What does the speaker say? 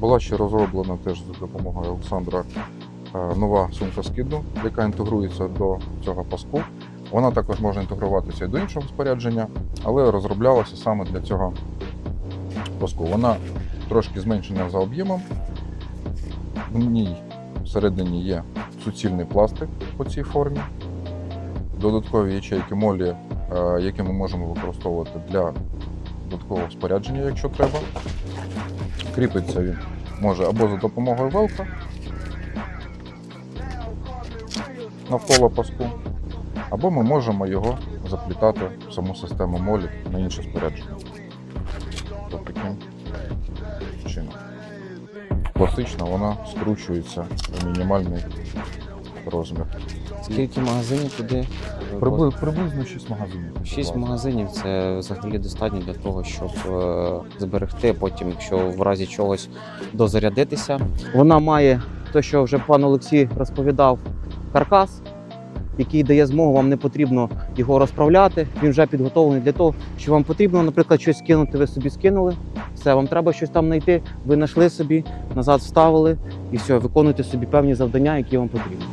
Була ще розроблена теж за допомогою Олександра е, нова сумка скиду, яка інтегрується до цього паску. Вона також може інтегруватися і до іншого спорядження, але розроблялася саме для цього паску. Вона трошки зменшена за об'ємом. В ній всередині є суцільний пластик по цій формі, додаткові ячейки молі, е, які ми можемо використовувати для додаткового спорядження, якщо треба. Кріпиться він може або за допомогою велка навколо паску, або ми можемо його заплітати в саму систему молі на інше спорядження. Ось таким чином. Класично вона скручується в мінімальний розмір. Скільки магазинів туди? Прибли- приблизно 6 магазинів. Шість магазинів це взагалі достатньо для того, щоб е, зберегти потім, якщо в разі чогось дозарядитися. Вона має те, що вже пан Олексій розповідав, каркас, який дає змогу, вам не потрібно його розправляти. Він вже підготовлений для того, що вам потрібно, наприклад, щось скинути, ви собі скинули. Все, вам треба щось там знайти, ви знайшли собі, назад вставили і все, виконуйте собі певні завдання, які вам потрібні.